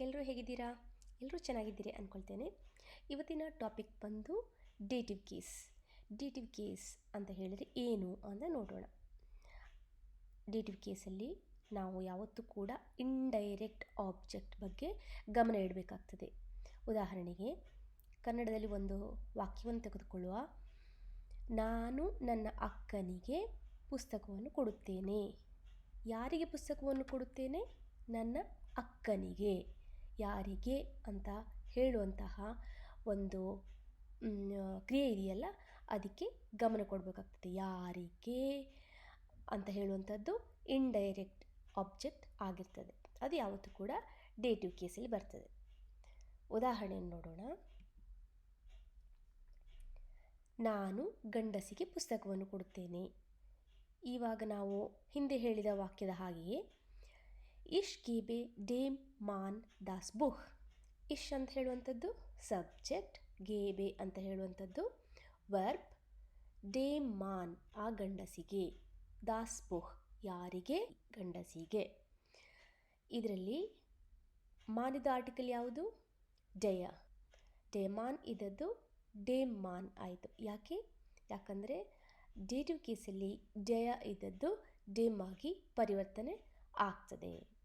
ಎಲ್ಲರೂ ಹೇಗಿದ್ದೀರಾ? ಎಲ್ಲರೂ ಚೆನ್ನಾಗಿದ್ದೀರಿ ಅಂದ್ಕೊಳ್ತೇನೆ ಇವತ್ತಿನ ಟಾಪಿಕ್ ಬಂದು ಡೇಟಿವ್ ಕೇಸ್. ಡೇಟಿವ್ ಕೇಸ್ ಅಂತ ಹೇಳಿದರೆ ಏನು ಅಂತ ನೋಡೋಣ. ಡೇಟಿವ್ ಕೇಸಲ್ಲಿ ನಾವು ಯಾವತ್ತೂ ಕೂಡ ಇಂಡೈರೆಕ್ಟ್ ಆಬ್ಜೆಕ್ಟ್ ಬಗ್ಗೆ ಗಮನ ಇಡಬೇಕಾಗ್ತದೆ. ಉದಾಹರಣೆಗೆ, ಕನ್ನಡದಲ್ಲಿ ಒಂದು ವಾಕ್ಯವನ್ನು ತೆಗೆದುಕೊಳ್ಳುವ, ನಾನು ನನ್ನ ಅಕ್ಕನಿಗೆ ಪುಸ್ತಕವನ್ನು ಕೊಡುತ್ತೇನೆ. ಯಾರಿಗೆ ಪುಸ್ತಕವನ್ನು ಕೊಡುತ್ತೇನೆ? ನನ್ನ ಅಕ್ಕನಿಗೆ. ಯಾರಿಗೆ ಅಂತ ಹೇಳುವಂತಹ ಒಂದು ಕ್ರಿಯೆ ಇದೆಯಲ್ಲ, ಅದಕ್ಕೆ ಗಮನ ಕೊಡಬೇಕಾಗ್ತದೆ. ಯಾರಿಗೆ ಅಂತ ಹೇಳುವಂಥದ್ದು ಇಂಡೈರೆಕ್ಟ್ ಆಬ್ಜೆಕ್ಟ್ ಆಗಿರ್ತದೆ. ಅದು ಯಾವತ್ತೂ ಕೂಡ ಡೇಟಿವ್ ಕೇಸಲ್ಲಿ ಬರ್ತದೆ. ಉದಾಹರಣೆಯನ್ನು ನೋಡೋಣ. ನಾನು ಗಂಡಸಿಗೆ ಪುಸ್ತಕವನ್ನು ಕೊಡುತ್ತೇನೆ. ಇವಾಗ ನಾವು ಹಿಂದೆ ಹೇಳಿದ ವಾಕ್ಯದ ಹಾಗೆಯೇ ಇಶ್ ಗೀಬೆ ಡೇಮ್ ಮಾನ್ ದಾಸ್ ಬುಹ್. ಇಶ್ ಅಂತ ಹೇಳುವಂಥದ್ದು ಸಬ್ಜೆಕ್ಟ್ ಗೇಬೆ ಅಂತ ಹೇಳುವಂಥದ್ದು ವರ್ಬ್ ಡೇಮ್ ಮಾನ್ ಆ ಗಂಡಸಿಗೆ, ದಾಸ್ ಬುಹ್ ಯಾರಿಗೆ, ಗಂಡಸಿಗೆ. ಇದರಲ್ಲಿ ಮಾನಿದ ಆರ್ಟಿಕಲ್ ಯಾವುದು? ಡಯ ಡೇಮಾನ್ ಇದ್ದದ್ದು ಡೇಮ್ ಮಾನ್ ಆಯಿತು. ಯಾಕೆ? ಯಾಕಂದರೆ ಡೇಟಿವ್ ಕೇಸಲ್ಲಿ ಡಯ ಇದ್ದದ್ದು ಡೇಮ್ ಆಗಿ ಪರಿವರ್ತನೆ ಆಗ್ತದೆ.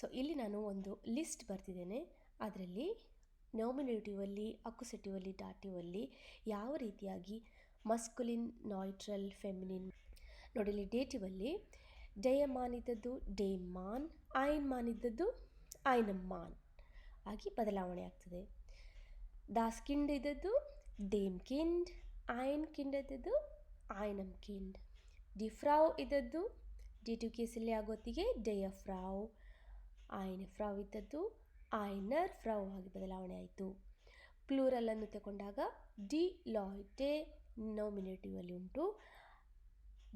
ಸೊ ಇಲ್ಲಿ ನಾನು ಒಂದು ಲಿಸ್ಟ್ ಬರ್ತಿದ್ದೇನೆ ಅದರಲ್ಲಿ ನಾಮಿನೇಟಿವಲ್ಲಿ ಅಕ್ಯುಸೆಟಿವಲ್ಲಿ ಡಾಟಿವಲ್ಲಿ ಯಾವ ರೀತಿಯಾಗಿ ಮಸ್ಕುಲಿನ್ ನಾಯ್ಟ್ರಲ್ ಫೆಮಿನಿನ್ ನೋಡಿ ಇಲ್ಲಿ ಡೇಟಿವಲ್ಲಿ ಇದ್ದದ್ದು ಮಾನಿದ್ದದ್ದು ಡೇಮ್ ಮಾನ್ ಇದ್ದದ್ದು ಮಾನಿದ್ದದ್ದು ಆಯ್ನಮ್ ಮಾನ್ ಆಗಿ ಬದಲಾವಣೆ ಆಗ್ತದೆ. ದಾಸ್ ಕಿಂಡ್ ಇದ್ದದ್ದು ಡೇಮ್ ಕಿಂಡ್ ಆಯನ್ ಕಿಂಡ್ ಇದ್ದದ್ದು ಆಯ್ನಮ್ ಕಿಂಡ್ ಡಿಫ್ರಾವ್ ಇದ್ದದ್ದು ಡಿ ಟು ಕೇಸಲ್ಲಿ ಆಗೋತ್ತಿಗೆ ಡಯ ಫ್ರಾವ್ ಆಯ್ನ ಫ್ರಾವ್ ಇದ್ದದ್ದು, ಆಯ್ನರ್ ಫ್ರಾವ್ ಆಗಿ ಬದಲಾವಣೆ ಆಯಿತು. ಪ್ಲೂರಲನ್ನು ತಗೊಂಡಾಗ ಡಿ ಲಾಯ್ಟೆ ನೋಮಿನೇಟಿವಲ್ಲಿ ಉಂಟು.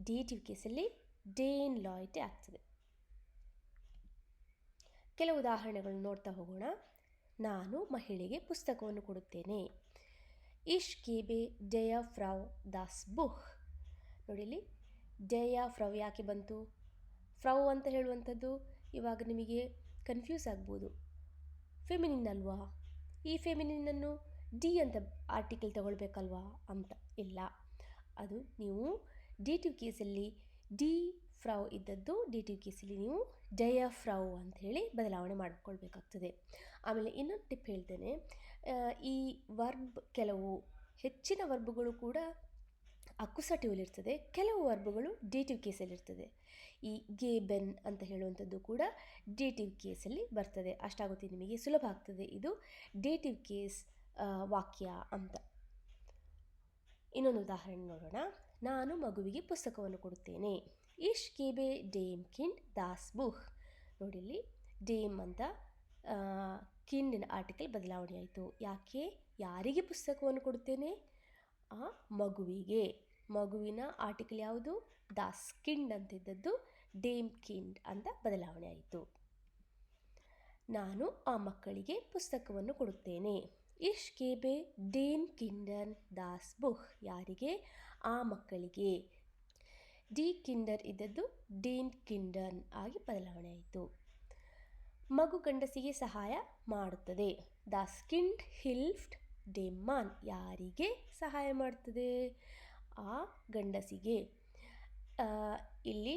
ಡೇಟಿವ್ ಕೇಸಲ್ಲಿ ಡೇನ್ ಲಾಯ್ಟೆ ಆಗ್ತದೆ. ಕೆಲವು ಉದಾಹರಣೆಗಳನ್ನು ನೋಡ್ತಾ ಹೋಗೋಣ. ನಾನು ಮಹಿಳೆಗೆ ಪುಸ್ತಕವನ್ನು ಕೊಡುತ್ತೇನೆ. ಇಶ್ ಕೇಬೆ ಡಯ ಫ್ರೌ ದಾಸ್ ಬುಹ್. ನೋಡಿಲಿ ಡಯ ಫ್ರವ್ ಯಾಕೆ ಬಂತು? ಫ್ರೌ ಅಂತ ಹೇಳುವಂಥದ್ದು ಇವಾಗ ನಿಮಗೆ ಕನ್ಫ್ಯೂಸ್ ಆಗ್ಬೋದು. ಫೆಮಿನಿನ್ ಅಲ್ವಾ? ಈ ಫೆಮಿನಿನನ್ನು ಡಿ ಅಂತ ಆರ್ಟಿಕಲ್ ತಗೊಳ್ಬೇಕಲ್ವಾ ಅಂತ? ಇಲ್ಲ. ಅದು ನೀವು ಡೇಟಿವ್ ಕೇಸಲ್ಲಿ ಡಿ ಫ್ರೌ ಇದ್ದದ್ದು ಡೇಟಿವ್ ಕೇಸಲ್ಲಿ ನೀವು ಡಯ ಫ್ರೌ ಅಂತ ಬದಲಾವಣೆ ಮಾಡಿಕೊಳ್ಬೇಕಾಗ್ತದೆ. ಆಮೇಲೆ ಇನ್ನೊಂದು ಟಿಪ್ ಹೇಳ್ತೇನೆ. ಈ ವರ್ಬ್ ಕೆಲವು ಹೆಚ್ಚಿನ ವರ್ಬ್ಗಳು ಕೂಡ ಅಕ್ಯುಸಟಿವಲ್ಲಿರ್ತದೆ ಕೆಲವು ವರ್ಬ್ಗಳು ಡೇಟಿವ್ ಕೇಸಲ್ಲಿರ್ತದೆ ಈ ಗೇ, ಬೆನ್ ಅಂತ ಹೇಳುವಂಥದ್ದು ಕೂಡ ಡೇಟಿವ್ ಕೇಸಲ್ಲಿ ಬರ್ತದೆ. ಅಷ್ಟಾಗುತ್ತೆ, ನಿಮಗೆ ಸುಲಭ ಆಗ್ತದೆ ಇದು. ಡೇಟಿವ್ ಕೇಸ್ ವಾಕ್ಯ ಅಂತ. ಇನ್ನೊಂದು ಉದಾಹರಣೆ ನೋಡೋಣ. ನಾನು ಮಗುವಿಗೆ ಪುಸ್ತಕವನ್ನು ಕೊಡುತ್ತೇನೆ. ಇಶ್ ಕೇಬೆ ಡೇಮ್ ಕಿಂಡ್ ದಾಸ್ ಬುಹ್. ನೋಡಿಲ್ಲಿ ಡೇಮ್ ಅಂತ ಕಿಂಡಿನ ಆರ್ಟಿಕಲ್ ಬದಲಾವಣೆ ಆಯಿತು. ಯಾಕೆ? ಯಾರಿಗೆ ಪುಸ್ತಕವನ್ನು ಕೊಡುತ್ತೇನೆ? ಆ, ಮಗುವಿಗೆ. ಮಗುವಿನ ಆರ್ಟಿಕಲ್ ಯಾವುದು? ದಾಸ್ ಕಿಂಡ್ ಅಂತಿದ್ದದ್ದು, ಡೇಮ್ ಕಿಂಡ್ ಅಂತ ಬದಲಾವಣೆ ಆಯಿತು. ನಾನು ಆ ಮಕ್ಕಳಿಗೆ ಪುಸ್ತಕವನ್ನು ಕೊಡುತ್ತೇನೆ. ಇಶ್ ಕೇಬೆ ಡೇನ್ ಕಿಂಡನ್ ದಾಸ್ ಬುಹ್ ಯಾರಿಗೆ? ಆ ಮಕ್ಕಳಿಗೆ. ಡಿ ಕಿಂಡರ್ ಇದ್ದದ್ದು ಡೇನ್ ಕಿಂಡನ್ ಆಗಿ ಬದಲಾವಣೆ ಆಯಿತು. ಮಗು ಗಂಡಸಿಗೆ ಸಹಾಯ ಮಾಡುತ್ತದೆ. ದಾಸ್ ಕಿಂಡ್ ಹಿಲ್ಫ್ಟ್ ಡೆಮ್ಮಾನ್ ಯಾರಿಗೆ ಸಹಾಯ ಮಾಡ್ತದೆ? ಆ ಗಂಡಸಿಗೆ. ಇಲ್ಲಿ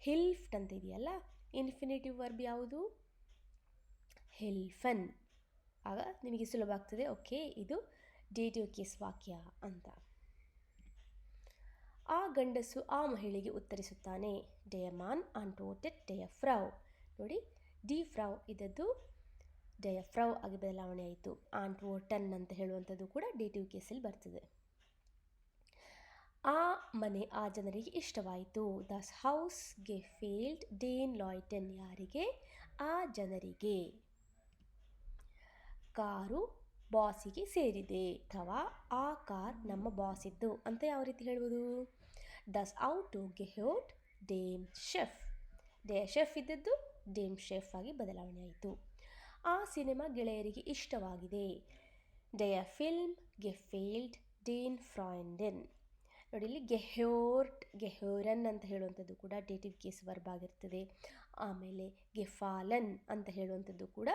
ಹಿಲ್ಫ್ಟ್ ಅಂತ ಇದೆಯಲ್ಲ ಇನ್ಫಿನಿಟಿವ್ ವರ್ಬ್ ಯಾವುದು? ಹಿಲ್ಫನ್ ಆಗ ನಿಮಗೆ ಸುಲಭ ಆಗ್ತದೆ, ಓಕೆ, ಇದು ಡೇಟಿವ್ ಕೇಸ್ ವಾಕ್ಯ ಅಂತ. ಆ ಗಂಡಸು ಆ ಮಹಿಳೆಗೆ ಉತ್ತರಿಸುತ್ತಾನೆ ಡಯಮಾನ್ ಆಂಟೋಟೆಡ್ ಫ್ರೌ ನೋಡಿ ಡಿ ಫ್ರಾವ್ ಇದ್ದದ್ದು ಡಯ ಫ್ರವ್ ಆಗಿ ಬದಲಾವಣೆ ಆಯಿತು. ಆಂಟ್ ವೋಟನ್ ಅಂತ ಹೇಳುವಂಥದ್ದು ಕೂಡ ಡೇಟಿವ್ ಕೇಸಲ್ಲಿ ಬರ್ತದೆ. ಆ ಮನೆ ಆ ಜನರಿಗೆ ಇಷ್ಟವಾಯಿತು. ದಸ್ ಹೌಸ್ಗೆ ಫೇಲ್ಡ್ ಡೇನ್ ಲಾಯ್ಟನ್ ಯಾರಿಗೆ? ಆ ಜನರಿಗೆ. ಕಾರು ಬಾಸಿಗೆ ಸೇರಿದೆ. ಅಥವಾ ಆ ಕಾರ್ ನಮ್ಮ ಬಾಸ್ ಇದ್ದು ಅಂತ ಯಾವ ರೀತಿ ಹೇಳ್ಬೋದು? ದಸ್ ಔಟು ಗೆಹೋಟ್ ಡೇಮ್ ಶೆಫ್. ಡೇ ಶೆಫ್ ಇದ್ದದ್ದು ಡೇಮ್ ಶೆಫ್ ಆಗಿ ಬದಲಾವಣೆ ಆಯಿತು. ಆ ಸಿನಿಮಾ ಗೆಳೆಯರಿಗೆ ಇಷ್ಟವಾಗಿದೆ. ಡಯ ಫಿಲ್ಮ್ಗೆ ಫೇಲ್ಡ್ ಡೇನ್ ಫ್ರಾಯ್ಡೆನ್. ನೋಡಿ, ಇಲ್ಲಿ ಗೆಹ್ಯೋರ್ಟ್, ಗೆಹ್ಯೋರನ್ ಅಂತ ಹೇಳುವಂಥದ್ದು ಕೂಡ ಡೇಟಿವ್ ಕೇಸ್ ವರ್ಬ್ ಆಗಿರ್ತದೆ. ಆಮೇಲೆ ಗೆಫಾಲನ್ ಅಂತ ಹೇಳುವಂಥದ್ದು ಕೂಡ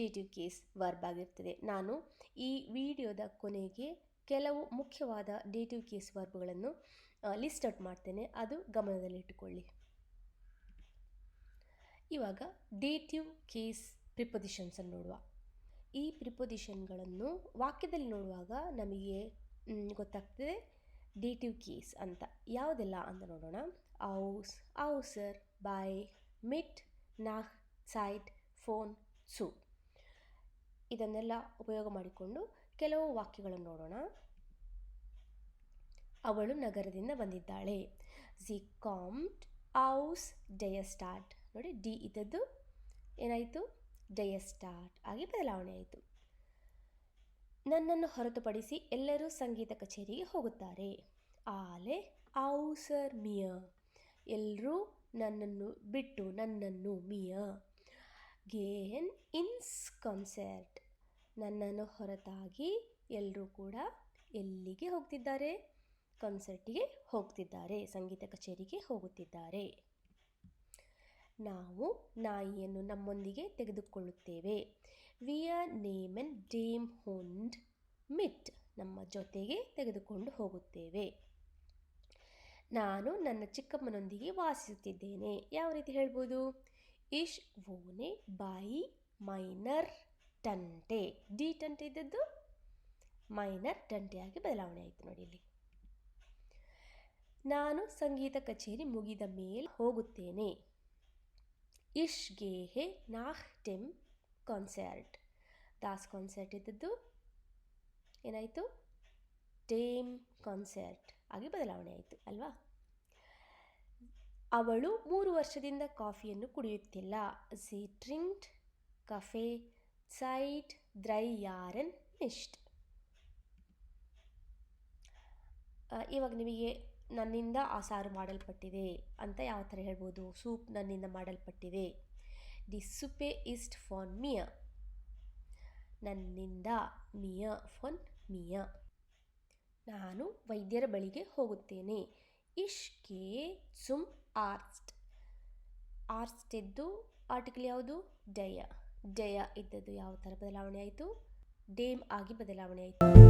ಡೇಟಿವ್ ಕೇಸ್ ವರ್ಬ್ ಆಗಿರ್ತದೆ. ನಾನು ಈ ವಿಡಿಯೋದ ಕೊನೆಗೆ ಕೆಲವು ಮುಖ್ಯವಾದ ಡೇಟಿವ್ ಕೇಸ್ ವರ್ಬ್ಗಳನ್ನು ಲಿಸ್ಟ್ ಔಟ್ ಮಾಡ್ತೇನೆ. ಅದು ಗಮನದಲ್ಲಿಟ್ಟುಕೊಳ್ಳಿ ಇವಾಗ ಡೇಟಿವ್ ಕೇಸ್ ಪ್ರಿಪೊಸಿಷನ್ಸನ್ನು ನೋಡುವ. ಈ ಪ್ರಿಪೊಸಿಷನ್ಗಳನ್ನು ವಾಕ್ಯದಲ್ಲಿ ನೋಡುವಾಗ ನಮಗೆ ಗೊತ್ತಾಗ್ತದೆ. ಡೇಟಿವ್ ಕೇಸ್ ಅಂತ ಯಾವುದೆಲ್ಲ ಅಂತ ನೋಡೋಣ. ಔಸ್ ಔಸರ್ ಬೈ ಮಿಟ್ ನಾಹ್ ಸೈಟ್, ಫೋನ್, ಸು. ಇದನ್ನೆಲ್ಲ ಉಪಯೋಗ ಮಾಡಿಕೊಂಡು ಕೆಲವು ವಾಕ್ಯಗಳನ್ನು ನೋಡೋಣ. ಅವಳು ನಗರದಿಂದ ಬಂದಿದ್ದಾಳೆ. ಝಿ ಕಾಮ್ಡ್ ಔಸ್ ಡಯಸ್ಟಾರ್ಟ್. ನೋಡಿ, ಡಿ ಇದ್ದದ್ದು ಏನಾಯಿತು? ಡಯಸ್ಟಾರ್ಟ್. ಆಗಿ ಬದಲಾವಣೆ ಆಯಿತು. ನನ್ನನ್ನು ಹೊರತುಪಡಿಸಿ ಎಲ್ಲರೂ ಸಂಗೀತ ಕಚೇರಿಗೆ ಹೋಗುತ್ತಾರೆ. ಆಲೆ ಔಸರ್ ಮಿಯ. ಎಲ್ಲರೂ ನನ್ನನ್ನು ಬಿಟ್ಟು ನನ್ನನ್ನು ಮಿಯ. ಗೇನ್ ಇನ್ಸ್ ಕಾನ್ಸರ್ಟ್. ನನ್ನನ್ನು ಹೊರತಾಗಿ ಎಲ್ಲರೂ ಕೂಡ ಎಲ್ಲಿಗೆ ಹೋಗ್ತಿದ್ದಾರೆ? ಕಾನ್ಸರ್ಟಿಗೆ ಹೋಗ್ತಿದ್ದಾರೆ, ಸಂಗೀತ ಕಚೇರಿಗೆ ಹೋಗುತ್ತಿದ್ದಾರೆ. ನಾವು ನಾಯಿಯನ್ನು ನಮ್ಮೊಂದಿಗೆ ತೆಗೆದುಕೊಳ್ಳುತ್ತೇವೆ. ವಿಯ ನೇಮನ್ ಡೇಮ್ ಹೊಂಡ್ ಮಿಟ್ ನಮ್ಮ ಜೊತೆಗೆ ತೆಗೆದುಕೊಂಡು ಹೋಗುತ್ತೇವೆ. ನಾನು ನನ್ನ ಚಿಕ್ಕಮ್ಮನೊಂದಿಗೆ ವಾಸಿಸುತ್ತಿದ್ದೇನೆ. ಯಾವ ರೀತಿ ಹೇಳ್ಬೋದು? ಇಶ್ ವೋನೆ ಬಾಯಿ ಮೈನರ್ ಟಂಟೆ. ಡಿ ಟಂಟೆ ಇದ್ದದ್ದು? ಮೈನರ್ ಟಂಟೆಯಾಗಿ ಬದಲಾವಣೆ ಆಯಿತು ನೋಡಿ ಇಲ್ಲಿ. ನಾನು ಸಂಗೀತ ಕಚೇರಿ ಮುಗಿದ ಮೇಲೆ ಹೋಗುತ್ತೇನೆ. ಇಶ್ ಗೇಹೆ ನಾಹ್ ಟೆಮ್ ಕಾನ್ಸರ್ಟ್, ದಾಸ್ ಕಾನ್ಸರ್ಟ್ ಇದ್ದದ್ದು ಏನಾಯಿತು? ಟೇಮ್ ಕಾನ್ಸರ್ಟ್ ಆಗಿ ಬದಲಾವಣೆ ಆಯಿತು, ಅಲ್ವಾ? ಅವಳು ಮೂರು ವರ್ಷದಿಂದ ಕಾಫಿಯನ್ನು ಕುಡಿಯುತ್ತಿಲ್ಲ. ಸಿ ಟ್ರಿಂಟ್ ಕಫೆ ಸೈಟ್ ದ್ರೈ ಯಾರನ್ ನಿಷ್ಟ್ ಇವಾಗ ನಿಮಗೆ ನನ್ನಿಂದ ಆ ಸಾರು ಮಾಡಲ್ಪಟ್ಟಿದೆ ಅಂತ ಯಾವ ಥರ ಹೇಳ್ಬೋದು? ಸೂಪ್ ನನ್ನಿಂದ ಮಾಡಲ್ಪಟ್ಟಿದೆ. ದಿ ಸುಪೆ ಇಸ್ಟ್ ಫಾನ್ ಮಿಯ. ನನ್ನಿಂದ ಮಿಯ ಫಾನ್ ಮಿಯ. ನಾನು ವೈದ್ಯರ ಬಳಿಗೆ ಹೋಗುತ್ತೇನೆ. ಇಷ್ಕೆ ಸುಮ್ ಆರ್ಸ್ಟ್. ಆರ್ಸ್ಟ್ ಇದ್ದು ಆರ್ಟಿಕಲ್ ಯಾವುದು? ಡಯ ಡಯ ಇದ್ದದ್ದು ಯಾವ ಥರ ಬದಲಾವಣೆ ಆಯಿತು? ಡೇಮ್ ಆಗಿ ಬದಲಾವಣೆ ಆಯಿತು.